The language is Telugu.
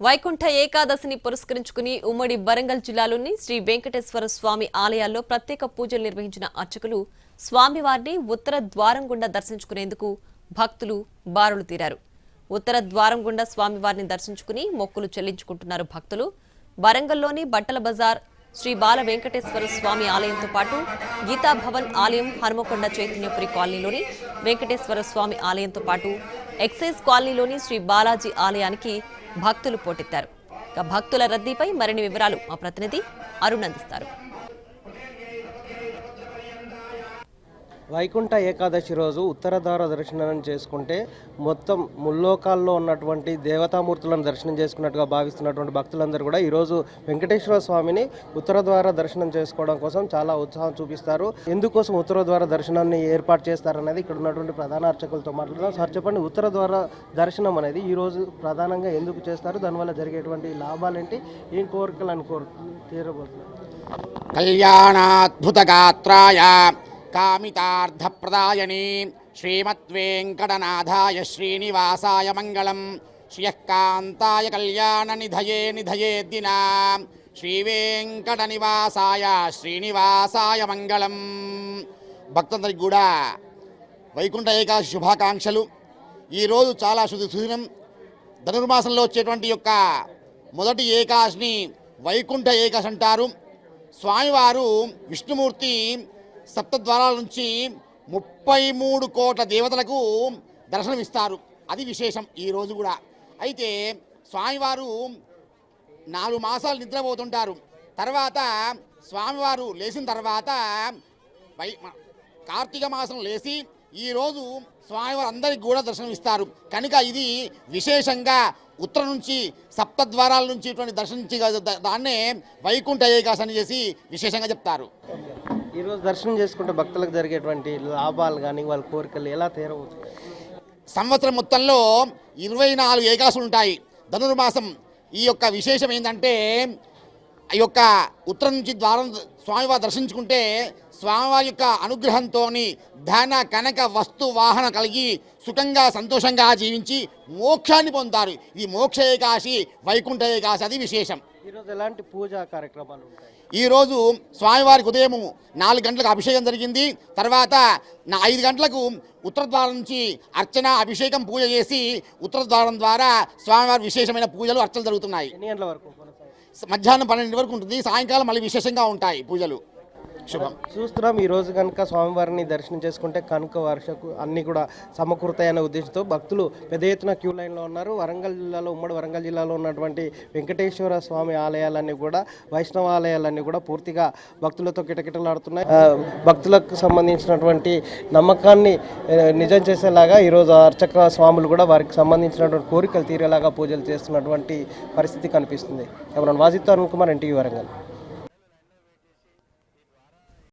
వైకుంఠ ఏకాదశిని పురస్కరించుకుని ఉమ్మడి వరంగల్ జిల్లాలోని శ్రీ వెంకటేశ్వర స్వామి ఆలయాల్లో ప్రత్యేక పూజలు నిర్వహించిన అర్చకులు స్వామివారిని ఉత్తర ద్వారం గుండా దర్శించుకునేందుకు భక్తులు బారులు తీరారు. ఉత్తర ద్వారం గుండా స్వామివారిని దర్శించుకుని మొక్కులు చెల్లించుకుంటున్నారు భక్తులు. వరంగల్లోని బట్టల బజార్ శ్రీ బాల వెంకటేశ్వర స్వామి ఆలయంతో పాటు గీతా భవన్ ఆలయం హనుమకొండ చైతన్యపురి కాలనీలోని వెంకటేశ్వర స్వామి ఆలయంతో పాటు ఎక్సైజ్ కాలనీలోని శ్రీ బాలాజీ ఆలయానికి భక్తులు పోటెత్తారు. భక్తుల రద్దీపై మరిన్ని వివరాలు మా ప్రతినిధి అరుణ్ అందిస్తారు. వైకుంఠ ఏకాదశి రోజు ఉత్తరధార దర్శనం చేసుకుంటే మొత్తం ముల్లోకాల్లో ఉన్నటువంటి దేవతామూర్తులను దర్శనం చేసుకున్నట్టుగా భావిస్తున్నటువంటి భక్తులందరూ కూడా ఈరోజు వెంకటేశ్వర స్వామిని ఉత్తరద్వార దర్శనం చేసుకోవడం కోసం చాలా ఉత్సాహం చూపిస్తారు. ఎందుకోసం ఉత్తరద్వార దర్శనాన్ని ఏర్పాటు చేస్తారనేది ఇక్కడ ఉన్నటువంటి ప్రధాన అర్చకులతో మాట్లాడదాం. సార్ చెప్పండి ఉత్తరద్వార దర్శనం అనేది ఈరోజు ప్రధానంగా ఎందుకు చేస్తారు? దానివల్ల జరిగేటువంటి లాభాలేంటి? ఏం కోరికలు అని కోరు తీరబోతున్నారు? కళ్యాణాద్భుతగాత్రాయ కామితార్థప్రదాయణీ శ్రీమద్వేంకటనాథాయ శ్రీనివాసాయ మంగళం శ్రియకాంతాయ కళ్యాణ నిధయే నిధయే దినా శ్రీవేంకట నివాసాయ శ్రీనివాసాయ మంగళం భక్తులందరికీ కూడా వైకుంఠ ఏకాదశి శుభాకాంక్షలు. ఈరోజు చాలా శుద్ధి సుదినం ధనుర్మాసంలో వచ్చేటువంటి యొక్క మొదటి ఏకాశిని వైకుంఠ ఏకాశి అంటారు. స్వామివారు విష్ణుమూర్తి సప్తద్వారాల నుంచి ముప్పై మూడు కోట్ల దేవతలకు దర్శనమిస్తారు. అది విశేషం ఈ రోజు కూడా. అయితే స్వామివారు నాలుగు మాసాలు నిద్రపోతుంటారు. తర్వాత స్వామివారు లేచిన తర్వాత వై కార్తీక మాసం లేచి ఈరోజు స్వామివారు అందరికి కూడా దర్శనం ఇస్తారు కనుక ఇది విశేషంగా ఉత్తరం నుంచి సప్తద్వారాల నుంచి ఇటువంటి దర్శించి దాన్నే వైకుంఠ ఏకాశి అని చేసి విశేషంగా చెప్తారు. ఈరోజు దర్శనం చేసుకుంటే భక్తులకు జరిగేటువంటి లాభాలు కానీ వాళ్ళ కోరికలు ఎలా తీరవచ్చు? సంవత్సరం మొత్తంలో ఇరవై నాలుగు ఏకాసులు ఉంటాయి. ధనుర్మాసం ఈ యొక్క విశేషం ఏంటంటే ఈ యొక్క ఉత్తరం నుంచి ద్వారం స్వామివారి దర్శించుకుంటే స్వామివారి యొక్క అనుగ్రహంతో ధన కనక వస్తు వాహన కలిగి సుఖంగా సంతోషంగా జీవించి మోక్షాన్ని పొందుతారు. ఇది మోక్ష ఏకాశి వైకుంఠ ఏకాశి అది విశేషం. ఈరోజు ఎలాంటి పూజా కార్యక్రమాలు ఈరోజు స్వామివారికి ఉదయం నాలుగు గంటలకు అభిషేకం జరిగింది. తర్వాత నా ఐదు గంటలకు ఉత్తర ద్వారం నుంచి అర్చన అభిషేకం పూజ చేసి ఉత్తర ద్వారం ద్వారా స్వామివారి విశేషమైన పూజలు అర్చనలు జరుగుతున్నాయి. ఎన్ని గంటల వరకు? మధ్యాహ్నం పన్నెండు వరకు ఉంటుంది. సాయంకాలం మళ్ళీ విశేషంగా ఉంటాయి పూజలు. శుభం. చూస్తున్నాం ఈ రోజు కనుక స్వామివారిని దర్శనం చేసుకుంటే కనుక వర్షకు అన్ని కూడా సమకూరుతాయనే ఉద్దేశంతో భక్తులు పెద్ద ఎత్తున క్యూ లైన్లో ఉన్నారు. వరంగల్ జిల్లాలో ఉమ్మడి వరంగల్ జిల్లాలో ఉన్నటువంటి వెంకటేశ్వర స్వామి ఆలయాలన్నీ కూడా వైష్ణవ ఆలయాలన్నీ కూడా పూర్తిగా భక్తులతో కిటకిటలాడుతున్నాయి. భక్తులకు సంబంధించినటువంటి నమ్మకాన్ని నిజం చేసేలాగా ఈరోజు అర్చక స్వాములు కూడా వారికి సంబంధించినటువంటి కోరికలు తీరేలాగా పూజలు చేస్తున్నటువంటి పరిస్థితి కనిపిస్తుంది. ఎవరైనా వాజిత్ అరుణ్ కుమార్ ఎన్టీవీ వరంగల్.